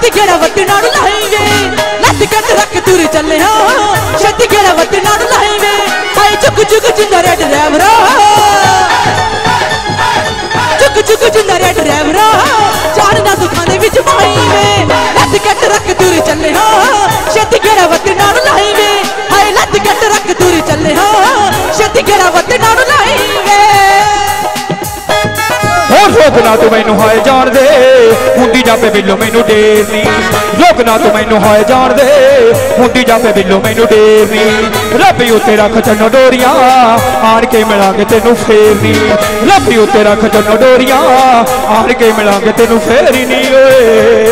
ਛੇਤੀ ਗੇੜਾ ਵੱਟ ਨਾਲ ਲਾਈ ਵੇ ਕੱਟ ਰੱਖ ਤੁਰ ਚੱਲੇ ਛੇਤੀ ਗੇੜਾ ਵੱਟ ਨਾਲ ਲਾਈ ਹਾਏ ਚੁੱਕ ਚੁੱਕ ਜਿੰਦਾ ਰੇ ਡਰਾਈਵਰਾ ਚੁੱਕ ਚੁੱਕ ਜਿੰਦਾ ਰੇ ਡਰਾਈਵਰਾ ਚਾੜਨਾ ਸੁੱਖਾਂ ਦੇ ਵਿੱਚ ਮਾਈ ਵੇ ਲੱਤ ਕੱਟ ਰੱਖ ਤੁਰ ਚੱਲੇ ਹਾਂ ਛੇਤੀ ਗੇੜਾ ਵੱਟ ਨਾਲ ਲਾਈ ਹਾਏ ਲੱਤ ਕੱਟ ਰੱਖ ਤੁਰ ਚੱਲੇ ਹਾਂ ਛੇਤੀ ਗੇੜਾ ਵੱਟ ਨਾਲ ਹੋਰ ਨਾ ਤੂੰ ਮੈਨੂੰ ਹਾਏ ਜਾਣਦੇ ਹੁੰਦੀ ਜਾਪੇ ਬਿੱਲੋ ਮੈਨੂੰ ਡੇਰ ਨਹੀਂ ਲੋਕ ਨਾ ਤੂੰ ਮੈਨੂੰ ਹਾਏ ਜਾਣਦੇ ਹੁੰਦੀ ਜਾਪੇ ਬਿੱਲੋ ਮੈਨੂੰ ਡੇਰ ਨਹੀਂ ਰੱਬੀ ਉੱਤੇ ਰੱਖ ਚੰਨੋ ਡੋਰੀਆਂ, ਆਣ ਕੇ ਮਿਲਾਂਗੇ ਤੈਨੂੰ ਫੇਰ ਨਹੀਂ ਰੱਬੀ ਉੱਤੇ ਰੱਖ ਚੰਨੋ ਡੋਰੀਆਂ, ਆਣ ਕੇ ਮਿਲਾਂਗੇ ਤੈਨੂੰ ਫੇਰ ਹੀ ਨਹੀਂ ਓਏ।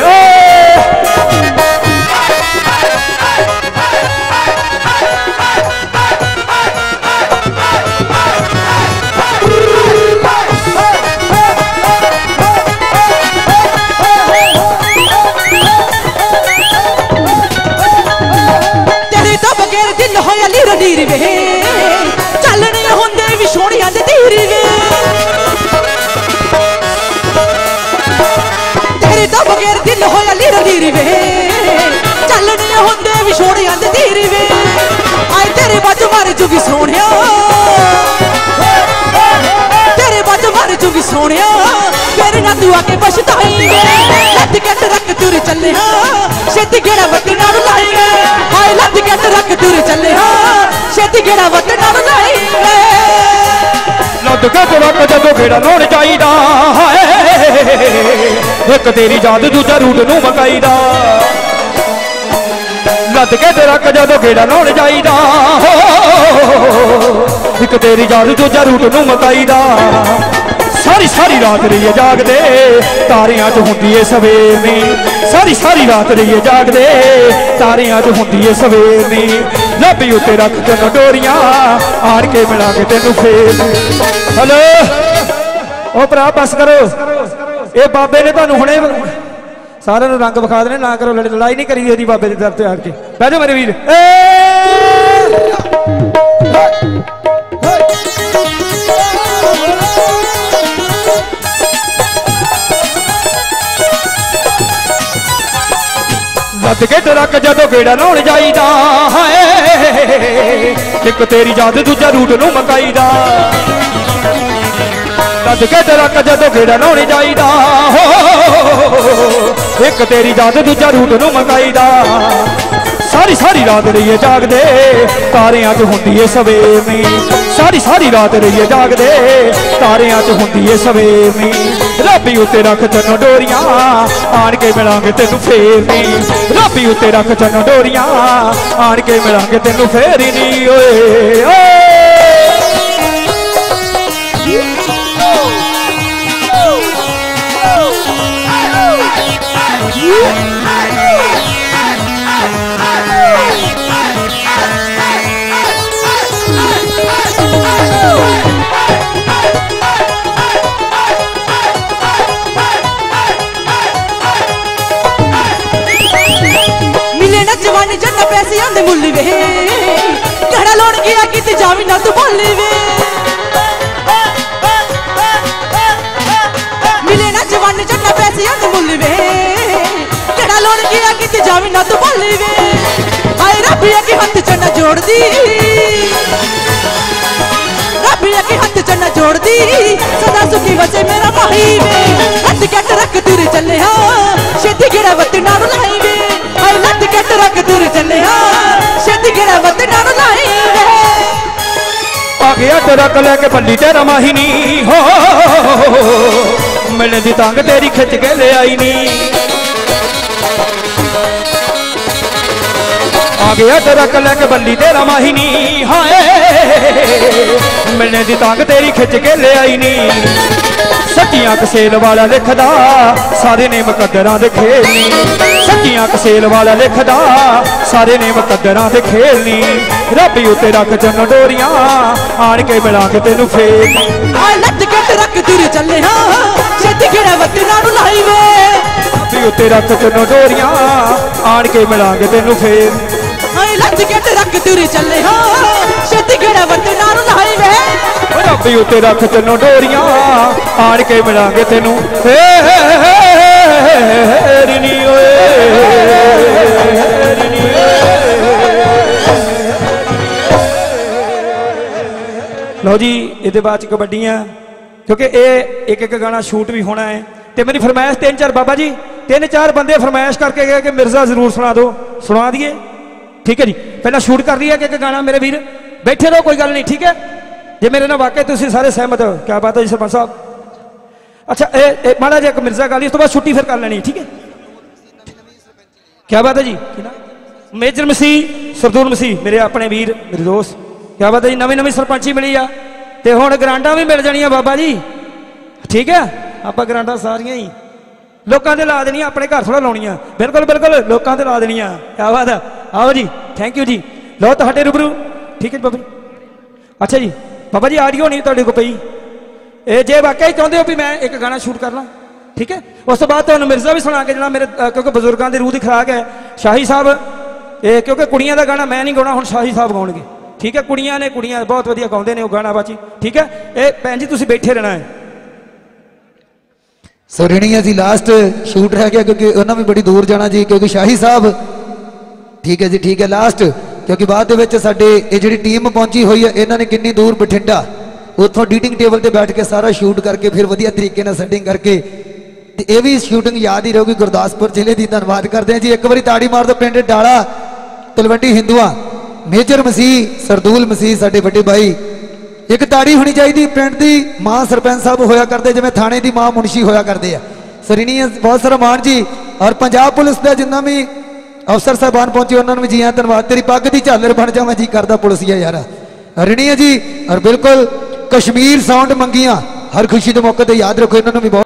ਦਿਲ ਹੋਇਆ ਲੀਰ ਲੀਰ ਵੇ। ਚੱਲਣੇ ਹੁੰਦੇ ਵੀ ਸੋਹਣਿਆਂ ਦੇ ਧੀਰ ਵੇ। ਆਏ ਤੇਰੇ ਬਾਜ ਮਾਰ ਜੂਗੀ ਸੋਹਣਿਆ। ਤੇਰੇ ਬਾਜ ਮਾਰ ਜੂਗੀ ਸੋਹਣਿਆ। ਤੇਰੇ ਨਾਲ ਤੂੰ ਆ ਕੇ ਪਛਤਾਈ ਵੇ ਲੱਤ ਕੱਟ ਰੱਖ ਤੁਰ ਚੱਲੇ ਹਾਂ। ਛੇਤੀ ਗੇੜਾ ਵੱਟ ਨਾਲ ਲਾਈ ਵੇ ਹਾਏ, ਲੱਤ ਕੱਟ ਰੱਖ ਤੁਰ ਚੱਲੇ ਹਾਂ। ਛੇਤੀ ਗੇੜਾ ਵੱਟ ਨਾਲ ਲਾਈ ਵੇ ਲੱਦ ਕੇ ਤੁਰਕ ਜਦੋਂ ਗੇੜਾ ਲਾਉਣ ਚਾਹੀਦਾ ਹਾਏ ਇੱਕ ਤੇਰੀ ਯਾਦ ਦੂਜਾ ਰੂਟ ਨੂੰ ਮਕਾਈਦਾ। ਲੱਦ ਕੇ ਤੁਰਕ ਜਦੋਂ ਗੇੜਾ ਲਾਉਣ ਚਾਹੀਦਾ ਇੱਕ ਤੇਰੀ ਯਾਦ ਦੂਜਾ ਰੂਟ ਨੂੰ ਮਕਾਈਦਾ। ਸਾਰੀ ਸਾਰੀ ਰਾਤ ਰਹੀਏ ਜਾਗਦੇ, ਤਾਰਿਆਂ 'ਚ ਹੁੰਦੀ ਏ ਸਵੇਰ ਨੀ ਸਾਰੀ ਸਾਰੀ ਰਾਤ ਰਹੀਏ ਜਾਗਦੇ, ਤਾਰਿਆਂ 'ਚ ਹੁੰਦੀ ਏ ਸਵੇਰ ਨੀ ਲੱਭੀ ਉੱਤੇ ਰੱਖ ਕੇ ਡੋਰੀਆਂ ਆਣ ਕੇ ਮਿਲਾਂਗੇ ਤੈਨੂੰ ਫੇਰ। ਹਲੋ। ਉਹ ਭਰਾ ਬਸ ਕਰੋ। ਇਹ ਬਾਬੇ ਨੇ ਤੁਹਾਨੂੰ ਹੁਣੇ ਸਾਰਿਆਂ ਨੂੰ ਰੰਗ ਵਿਖਾ ਦੇਣੇ ਨਾ ਕਰੋ ਲੜ- ਲੜਾਈ ਨਹੀਂ ਕਰੀ ਇਹਦੀ ਬਾਬੇ ਦੇ ਦਰ ਤੇ ਆਣ ਕੇ। ਬਹਿ ਜਾਓ ਮੇਰੇ ਵੀਰ। ਲੱਦ ਕੇ ਟਰੱਕ ਜਦੋਂ ਗੇੜਾ ਲਾਉਣ ਜਾਈਦਾ ਹਾਏ ਇੱਕ ਤੇਰੀ ਯਾਦ ਦੂਜਾ ਰੂਟ ਨੂੰ ਮਕਾਈਦਾ ਲੱਦ ਕੇ ਟਰੱਕ ਜਦੋਂ ਗੇੜਾ ਲਾਉਣ ਜਾਈਦਾ ਹੋ ਇੱਕ ਤੇਰੀ ਯਾਦ ਦੂਜਾ ਰੂਟ ਨੂੰ ਮਕਾਈਦਾ ਸਾਰੀ ਸਾਰੀ ਰਾਤ ਰਹੀਏ ਜਾਗਦੇ, ਤਾਰਿਆਂ 'ਚ ਹੁੰਦੀ ਏ ਸਵੇਰ ਨੀ ਸਾਰੀ ਸਾਰੀ ਰਾਤ ਰਹੀਏ ਜਾਗਦੇ, ਤਾਰਿਆਂ 'ਚ ਹੁੰਦੀ ਏ ਸਵੇਰ ਨੀ ਰੱਬੀ ਉੱਤੇ ਰੱਖ ਚੰਨੋ ਡੋਰੀਆਂ, ਆਣ ਕੇ ਮਿਲਾਂਗੇ ਤੈਨੂੰ ਫੇਰ ਨੀ ਰੱਬੀ ਉੱਤੇ ਰੱਖ ਚੰਨੋ ਡੋਰੀਆਂ, ਆਣ ਕੇ ਮਿਲਾਂਗੇ ਤੈਨੂੰ ਫੇਰ ਨੀ ਓਏ ਓਏ ਮਿਲੇ ਨਾ ਜਵਾਨੀ ਜੰਨਾ ਪੈਸਿਆਂ ਦੇ ਮੁੱਲ ਵੇ ਗਿਆ ਕਿਤੇ ਜਾਵੀ ਨਾ ਤੂੰ ਭੁੱਲ ਵੇ। ਹਾਏ ਰੱਬੀਆ ਕੇ ਹੱਥ ਚੰਨਾ ਜੋੜਦੀ। ਰੱਬੀਆ ਕੇ ਹੱਥ ਚੰਨਾ ਜੋੜਦੀ। ਸਦਾ ਸੁਖੀ ਵਸੇ ਮੇਰਾ ਭਾਈ ਵੇ। ਹੱਥ ਕੱਟ ਰੱਖ ਤੁਰ ਚੱਲੇ ਹਾਂ ਛੇਤੀ ਗੇੜਾ ਵੱਟ ਨਾਲ ਲਾਈ ਵੇ। ਹਾਏ, ਲੱਤ ਕੱਟ ਰੱਖ ਤੁਰ ਚੱਲੇ ਹਾਂ ਛੇਤੀ ਗੇੜਾ ਵੱਟ ਨਾਲ ਲਾਈ ਵੇ। ਆ ਗਿਆ ਟਰੱਕ ਲੈ ਕੇ ਬੱਲੀ ਤੇ ਮਾਹੀ ਨੀ। ਹੋ। ਮਿਲਣ ਦੀ ਤੰਗ ਤੇਰੀ ਖਿੱਚ ਕੇ ਲਿਆਈ ਨੀ। ਆ ਗਿਆ ਟਰੱਕ ਲੈ ਕੇ ਬੱਲੀ ਤੇਰਾ ਮਾਹੀ ਨੀ। ਹਾਏ ਮਿਲਣ ਦੀ ਤੰਗ ਤੇਰੀ ਖਿੱਚ ਕੇ ਲਿਆਈ ਨੀ। ਸੱਚੀਆਂ ਕਸੇਲ ਵਾਲਾ ਲਿਖਦਾ ਸਾਰੇ ਨੇ ਮੁਕੱਦਰਾਂ ਦੇ ਖੇਲਨੀ ਸੱਚੀਆਂ ਕਸੇਲ ਵਾਲਾ ਲਿਖਦਾ ਸਾਰੇ ਨੇ ਮੁਕੱਦਰਾਂ ਦੇ ਖੇਲਨੀ ਰੱਬੀ ਉੱਤੇ ਰੱਖ ਚੰਨ ਡੋਰੀਆਂ ਆਣ ਕੇ ਮਿਲਾਂਗੇ ਤੈਨੂੰ ਫੇਰ। ਹਾਏ ਲੱਤ ਕੱਟ ਰੱਖ ਤੁਰ ਚੱਲੇ ਹਾਂ ਛੇਤੀ ਗੇੜਾ ਵੱਟ ਨਾਲ ਲਾਈ ਵੇ। ਰੱਬੀ ਉੱਤੇ ਰੱਖ ਚੰਨ ਡੋਰੀਆਂ ਆਣ ਕੇ ਮਿਲਾਂਗੇ ਤੈਨੂੰ ਫੇਰ। ਹਾਏ ਲੱਤ ਕੱਟ ਰੱਖ ਤੁਰ ਚੱਲੇ ਹਾਂ। ਛੇਤੀ ਗੇੜਾ ਵੱਟ ਨਾਲ ਲਾਈ ਵੇ। ਓ ਰੱਬੀ, ਉੱਤੇ ਰੱਖ ਚੰਨ ਡੋਰੀਆਂ। ਆਣ ਕੇ ਮਿਲਾਂਗੇ ਤੈਨੂੰ। ਫੇਰ ਨੀ ਓਏ। ਲਓ ਜੀ, ਇਹਦੇ ਬਾਅਦ ਚ ਕਬੱਡੀਆਂ ਕਿਉਂਕਿ ਇਹ ਇੱਕ ਇੱਕ ਗਾਣਾ ਸ਼ੂਟ ਵੀ ਹੋਣਾ ਹੈ। ਤੇ ਮੇਰੀ ਫਰਮਾਇਸ਼ ਤਿੰਨ ਚਾਰ, ਬਾਬਾ ਜੀ, ਤਿੰਨ ਚਾਰ ਬੰਦੇ ਫਰਮਾਇਸ਼ ਕਰਕੇ ਗਏ ਕਿ ਮਿਰਜ਼ਾ ਜ਼ਰੂਰ ਸੁਣਾ ਦਿਓ। ਸੁਣਾ ਦਈਏ। ਠੀਕ ਹੈ ਜੀ। ਪਹਿਲਾਂ ਸ਼ੂਟ ਕਰ ਲਈਏ ਕਿ ਇੱਕ ਗਾਣਾ ਮੇਰੇ ਵੀਰ। ਬੈਠੇ ਰਹੋ, ਕੋਈ ਗੱਲ ਨਹੀਂ, ਠੀਕ ਹੈ? ਜੇ ਮੇਰੇ ਨਾਲ ਵਾਕਿਆ ਤੁਸੀਂ ਸਾਰੇ ਸਹਿਮਤ ਹੋ ਕੀ ਬਾਤ ਹੈ ਜੀ ਸਰਪੰਚ ਸਾਹਿਬ। ਅੱਛਾ, ਇਹ ਇਹ ਮਾੜਾ ਜਿਹਾ ਇੱਕ ਮਿਰਜ਼ਾ ਗਾ ਲਈ, ਉਸ ਤੋਂ ਬਾਅਦ ਛੁੱਟੀ ਫਿਰ ਕਰ ਲੈਣੀ, ਠੀਕ ਹੈ? ਕੀ ਬਾਤ ਹੈ ਜੀ। ਮੇਜਰ ਮਸੀਹ, ਸਰਦੂਲ ਮਸੀਹ, ਮੇਰੇ ਆਪਣੇ ਵੀਰ, ਮੇਰੇ ਦੋਸਤ। ਕੀ ਬਾਤ ਹੈ ਜੀ, ਨਵੀਂ ਨਵੀਂ ਸਰਪੰਚੀ ਮਿਲੀ ਆ। ਤੇ ਹੁਣ ਗਰਾਂਡਾਂ ਵੀ ਮਿਲ ਜਾਣੀਆਂ ਬਾਬਾ ਜੀ। ਠੀਕ ਹੈ? ਆਪਾਂ ਗਰਾਂਡਾਂ ਸਾਰੀਆਂ ਹੀ। ਲੋਕਾਂ ਦੇ ਲਾ ਦੇਣੀਆਂ, ਆਪਣੇ ਘਰ ਥੋੜਾ ਲਾਉਣੀਆਂ। ਬਿਲਕੁਲ ਬਿਲਕੁਲ, ਲੋਕਾਂ ਤੇ ਲਾ ਦੇਣੀਆਂ। ਕੀ ਬਾਤ ਹੈ। ਆਓ ਜੀ ਥੈਂਕ ਯੂ ਜੀ। ਲਓ ਤੁਹਾਡੇ ਰੂਬਰੂ। ਠੀਕ ਹੈ ਜੀ ਬਾਬਾ ਜੀ। ਅੱਛਾ ਜੀ, ਬਾਬਾ ਜੀ, ਆਡੀਓ ਨਹੀਂ ਤੁਹਾਡੇ ਕੋਲ ਪਈ। ਇਹ ਜੇ ਵਾਕਈ ਚਾਹੁੰਦੇ ਹੋ ਵੀ ਮੈਂ ਇੱਕ ਗਾਣਾ ਸ਼ੂਟ ਕਰ ਲਾਂ? ਠੀਕ ਹੈ? ਉਸ ਤੋਂ ਬਾਅਦ ਤੁਹਾਨੂੰ ਮਿਰਜ਼ਾ ਵੀ ਸੁਣਾ ਕੇ ਜਿਹੜਾ ਮੇਰੇ ਕਿਉਂਕਿ ਬਜ਼ੁਰਗਾਂ ਦੀ ਰੂਹ ਦੀ ਖਰਾਕ ਹੈ, ਸ਼ਾਹੀ ਸਾਹਿਬ, ਇਹ ਕਿਉਂਕਿ ਕੁੜੀਆਂ ਦਾ ਗਾਣਾ ਮੈਂ ਨਹੀਂ ਗਾਉਣਾ, ਹੁਣ ਸ਼ਾਹੀ ਸਾਹਿਬ ਗਾਉਣਗੇ। ਠੀਕ ਹੈ? ਕੁੜੀਆਂ ਨੇ ਕੁੜੀਆਂ, ਬਹੁਤ ਵਧੀਆ ਗਾਉਂਦੇ ਨੇ ਉਹ ਗਾਣਾ ਬਾਚੀ ਠੀਕ ਹੈ? ਇਹ ਭੈਣ ਜੀ, ਤੁਸੀਂ ਬੈਠੇ ਰਹਿਣਾ ਹੈ। ਸੋ ਰਣੀਆ ਜੀ ਲਾਸਟ ਸ਼ੂਟ ਰਹਿ ਗਿਆ, ਕਿਉਂਕਿ ਉਹਨਾਂ ਵੀ ਬੜੀ ਦੂਰ ਜਾਣਾ ਜੀ, ਕਿਉਂਕਿ ਸ਼ਾਹੀ ਸਾਹਿਬ ਠੀਕ ਹੈ ਜੀ, ਠੀਕ ਹੈ ਲਾਸਟ ਕਿਉਂਕਿ ਬਾਅਦ ਦੇ ਵਿੱਚ ਸਾਡੇ ਇਹ ਜਿਹੜੀ ਟੀਮ ਪਹੁੰਚੀ ਹੋਈ ਹੈ, ਇਹਨਾਂ ਨੇ ਕਿੰਨੀ ਦੂਰ ਬਠਿੰਡਾ, ਉੱਥੋਂ ਡੀਟਿੰਗ ਟੇਬਲ ਤੇ ਬੈਠ ਕੇ ਸਾਰਾ ਸ਼ੂਟ ਕਰਕੇ ਫਿਰ ਵਧੀਆ ਤਰੀਕੇ ਨਾਲ ਸੈਟਿੰਗ ਕਰਕੇ, ਤੇ ਇਹ ਵੀ ਸ਼ੂਟਿੰਗ ਯਾਦ ਹੀ ਰਹੂਗੀ ਗੁਰਦਾਸਪੁਰ ਜ਼ਿਲ੍ਹੇ ਦੀ, ਧੰਨਵਾਦ ਕਰਦੇ ਹਾਂ ਜੀ। ਇੱਕ ਵਾਰੀ ਤਾੜੀ ਮਾਰ ਦਿਓ ਪਿੰਡ ਡਾਲਾ, ਤਲਵੰਡੀ ਹਿੰਦੂਆ, ਮੇਜਰ ਮਸੀਹ ਸਰਦੂਲ ਮਸੀਹ ਸਾਡੇ ਵੱਡੇ ਭਾਈ, ਇੱਕ ਤਾੜੀ ਹੋਣੀ ਚਾਹੀਦੀ, ਪਿੰਡ ਦੀ ਮਾਂ ਸਰਪੰਚ ਸਾਹਿਬ ਹੋਇਆ ਕਰਦੇ, ਜਿਵੇਂ ਥਾਣੇ ਦੀ ਮਾਂ ਮੁਨਸ਼ੀ ਹੋਇਆ ਕਰਦੇ ਆ। ਸਰੀਨੀ, ਬਹੁਤ ਸਾਰਾ ਮਾਨ ਜੀ, ਔਰ ਪੰਜਾਬ ਪੁਲਿਸ ਦਾ ਜਿੰਨਾ ਵੀ ਅਫਸਰ ਸਾਹਿਬਾਨ ਪਹੁੰਚੇ, ਉਹਨਾਂ ਨੂੰ ਜੀ ਆਇਆਂ ਧੰਨਵਾਦ। ਤੇਰੀ ਪੱਗ ਦੀ ਝਾਲਰ ਬਣ ਜਾਵਾਂ, ਜੀ ਕਰਦਾ ਪੁਲਿਸੀਆ ਯਾਰ। ਰਣੀਆ ਜੀ, ਔਰ ਬਿਲਕੁਲ ਕਸ਼ਮੀਰ ਸਾਊਂਡ ਮੰਗੀਆਂ। ਹਰ ਖੁਸ਼ੀ ਦੇ ਮੌਕੇ ਤੇ ਯਾਦ ਰੱਖੋ, ਇਹਨਾਂ ਨੂੰ ਵੀ ਬਹੁਤ